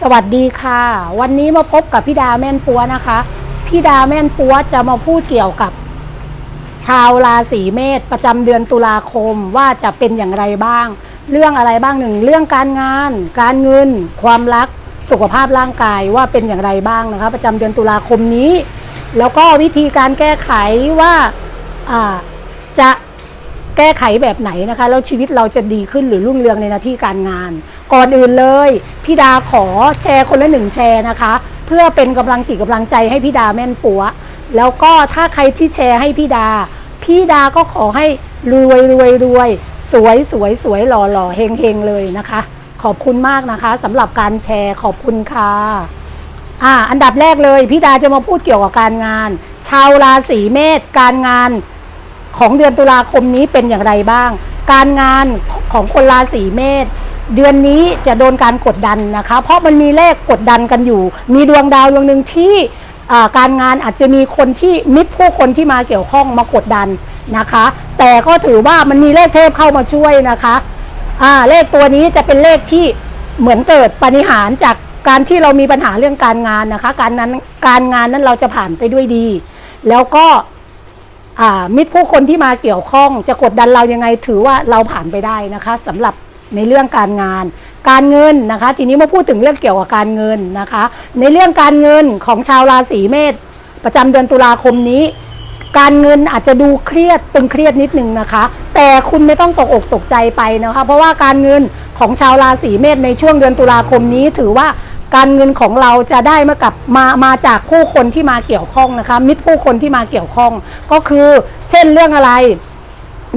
สวัสดีค่ะ วันนี้มาพบกับพี่ดาแม่นปัวนะคะ พี่ดาแม่นปัวจะมาพูดเกี่ยวกับ ชาวราศีเมษประจำเดือนตุลาคมว่าจะเป็นอย่างไรบ้าง เรื่องอะไรบ้างหนึ่งเรื่องการงาน การเงิน ความรักสุขภาพร่างกายว่าเป็นอย่างไรบ้างนะคะ ประจำเดือนตุลาคมนี้ แล้วก็วิธีการแก้ไขว่าอ่าจะ แก้ไขแบบไหนนะคะ แล้วชีวิตเราจะดีขึ้นหรือรุ่งเรืองในหน้าที่การงาน ก่อนอื่นเลยพี่ดาขอแชร์คนละหนึ่งแชร์นะคะ เพื่อเป็นกำลังจิตกำลังใจให้พี่ดาแม่นปัว แล้วก็ถ้าใครที่แชร์ให้พี่ดา พี่ดาก็ขอให้รวยรวยรวยสวยสวยสวยหล่อหล่อเฮงเฮงเลยนะคะ ขอบคุณมากนะคะสำหรับการแชร์ขอบคุณค่ะอ่าอันดับแรกเลยพี่ดาจะมาพูดเกี่ยวกับการงาน ชาวราศีเมษการงาน ของเดือนตุลาคมนี้เป็นอย่างไรบ้าง การงานของคนราศีเมษเดือนนี้จะโดนการกดดันนะคะ เพราะมันมีเลขกดดันกันอยู่ มีดวงดาวดวงหนึ่งที่การงานอาจจะมีคนที่มิตรผู้คนที่มาเกี่ยวข้องมากดดันนะคะ แต่ก็ถือว่ามันมีเลขเทพเข้ามาช่วยนะคะอ่าเลขตัวนี้จะเป็นเลขที่เหมือนเกิดปาฏิหารจากการที่เรามีปัญหาเรื่องการงานนะคะ การนั้นการงานนั้นเราจะผ่านไปด้วยดี แล้วก็ มิตรผู้คนที่มาเกี่ยวข้องจะกดดันเรายังไงถือว่าเราผ่านไปได้นะคะสำหรับในเรื่องการงาน การเงินนะคะ ทีนี้มาพูดถึงเรื่องเกี่ยวกับการเงินนะคะ ในเรื่องการเงินของชาวราศีเมษประจำเดือนตุลาคมนี้ การเงินอาจจะดูเครียดตึงเครียดนิดนึงนะคะ แต่คุณไม่ต้องตกอกตกใจไปนะคะ เพราะว่าการเงินของชาวราศีเมษในช่วงเดือนตุลาคมนี้ถือว่า การเงินของเราจะได้มากับมามาจากผู้คนที่มาเกี่ยวข้องนะคะ มิตรผู้คนที่มาเกี่ยวข้อง ก็คือ เช่นเรื่องอะไร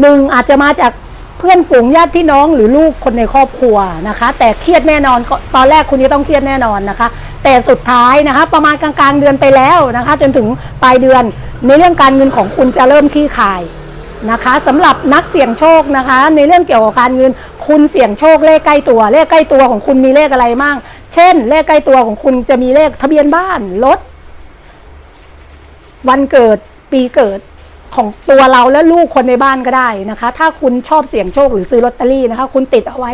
หนึ่งอาจจะมาจากเพื่อนฝูงญาติพี่น้องหรือลูกคนในครอบครัวนะคะ แต่เครียดแน่นอนตอนแรกคุณจะต้องเครียดแน่นอนนะคะ แต่สุดท้ายนะคะ ประมาณกลางๆเดือนไปแล้วนะคะ จนถึงปลายเดือนในเรื่องการเงินของคุณจะเริ่มคลี่คลายนะคะสำหรับนักเสี่ยงโชคนะคะ ในเรื่องเกี่ยวกับการเงิน คุณเสี่ยงโชคเลขใกล้ตัว เลขใกล้ตัวของคุณมีเลขอะไรบ้าง เช่น เลขใกล้ตัวของคุณจะมีเลขทะเบียนบ้านรถวันเกิดปีเกิดของตัวเราและลูกคนในบ้านก็ได้นะคะ ถ้าคุณชอบเสี่ยงโชคหรือซื้อลอตเตอรี่นะคะ คุณติดเอาไว้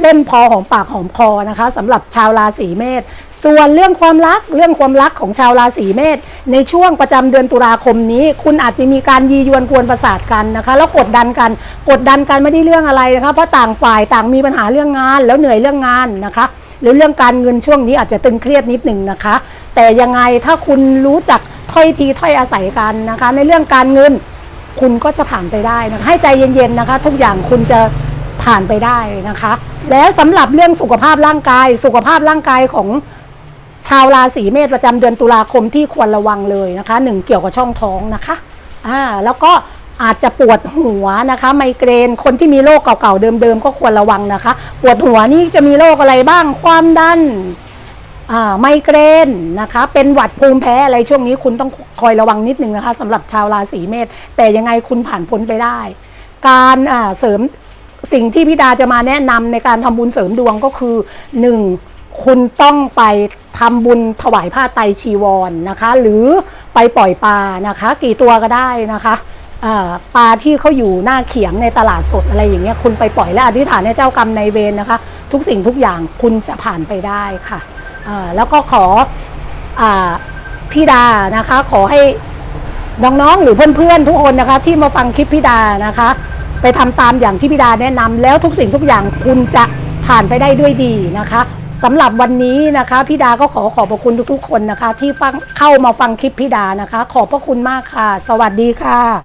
เล่มพอของปากหอมคอนะคะสำหรับชาวราศีเมษส่วนเรื่องความรักเรื่องความรักของชาวราศีเมษในช่วงประจำเดือนตุลาคมนี้ คุณอาจจะมีการยียวนกวนประสาทกันนะคะ แล้วกดดันกันกดดันกันไม่ได้เรื่องอะไรนะคะเพราะต่างฝ่ายต่างมีปัญหาเรื่องงานแล้วเหนื่อยเรื่องงานนะคะ หรือเรื่องการเงินช่วงนี้อาจจะตึงเครียดนิดหนึ่งนะคะ แต่ยังไงถ้าคุณรู้จักถ้อยทีถ้อยอาศัยกันนะคะ ในเรื่องการเงินคุณก็จะผ่านไปได้นะคะให้ใจเย็นๆนะคะ ทุกอย่างคุณจะผ่านไปได้นะคะ แล้วสำหรับเรื่องสุขภาพร่างกาย สุขภาพร่างกายของชาวราศีเมษประจำเดือนตุลาคมที่ควรระวังเลยนะคะหนึ่งเกี่ยวกับช่องท้องนะคะอ่าแล้วก็ อาจจะปวดหัวนะคะ ไมเกรนคนที่มีโรคเก่าๆเดิมๆก็ควรระวังนะคะ ปวดหัวนี่จะมีโรคอะไรบ้างความดันไมเกรนนะคะ เป็นหวัดภูมิแพ้อะไรช่วงนี้คุณต้องคอยระวังนิดนึงนะคะสำหรับชาวราศีเมษแต่ยังไงคุณผ่านพ้นไปได้ การเสริมสิ่งที่พี่ดาจะมาแนะนำในการทำบุญเสริมดวงก็คือหนึ่งคุณต้องไปทำบุญถวายผ้าไตชีวรนนะคะ หรือไปปล่อยปลานะคะ กี่ตัวก็ได้นะคะ ปลาที่เขาอยู่หน้าเขียงในตลาดสดอะไรอย่างเงี้ยคุณไปปล่อยและอธิษฐานให้เจ้ากรรมในเวรนะคะ ทุกสิ่งทุกอย่างคุณจะผ่านไปได้ค่ะแล้วก็ขออพี่ดานะคะ ขอให้น้องๆหรือเพื่อนๆทุกคนนะคะ ที่มาฟังคลิปพี่ดานะคะ ไปทำตามอย่างที่พี่ดาแนะนำแล้วทุกสิ่งทุกอย่างคุณจะผ่านไปได้ด้วยดีนะคะสำหรับวันนี้นะคะพี่ดาก็ขอขอบพระคุณทุกๆ คนนะคะ ที่ฟังเข้ามาฟังคลิปพี่ดานะคะ ขอบพระคุณมากค่ะ สวัสดีค่ะ